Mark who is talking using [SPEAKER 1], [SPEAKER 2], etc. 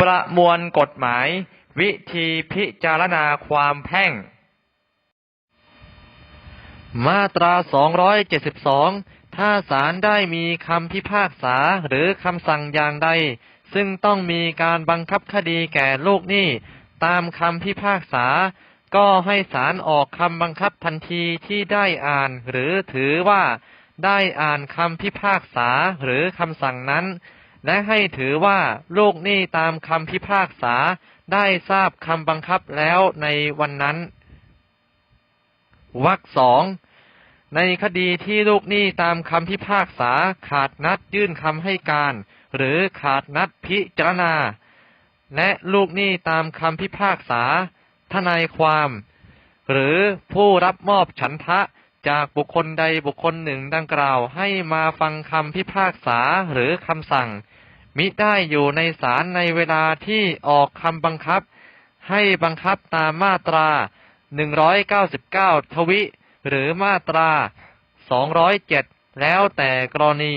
[SPEAKER 1] ประมวลกฎหมาย วิธีพิจารณาความแพ่ง มาตรา 272 ถ้าศาลได้มีคำพิพากษาหรือคำสั่งอย่างใด ซึ่งต้องมีการบังคับคดีแก่ลูกหนี้ตามคำพิพากษา ก็ให้ศาลออกคำบังคับทันทีที่ได้อ่านหรือถือว่าได้อ่านคำพิพากษาหรือคำสั่งนั้น และให้ถือว่าลูกหนี้ตามคำพิพากษาได้ทราบคำบังคับแล้วในวันนั้นวรรคสองในคดีที่ลูกหนี้ตามคำพิพากษาขาดนัดยื่นคำให้การ หรือขาดนัดพิจารณา และลูกหนี้ตามคำพิพากษา ทนายความ หรือผู้รับมอบฉันทะ จากบุคคลใดบุคคลหนึ่งดังกล่าวให้มาฟังคำพิพากษาหรือคำสั่ง มิได้อยู่ในศาลในเวลาที่ออกคำบังคับ ให้บังคับตามมาตรา 199 ทวิ หรือมาตรา 207 แล้วแต่กรณี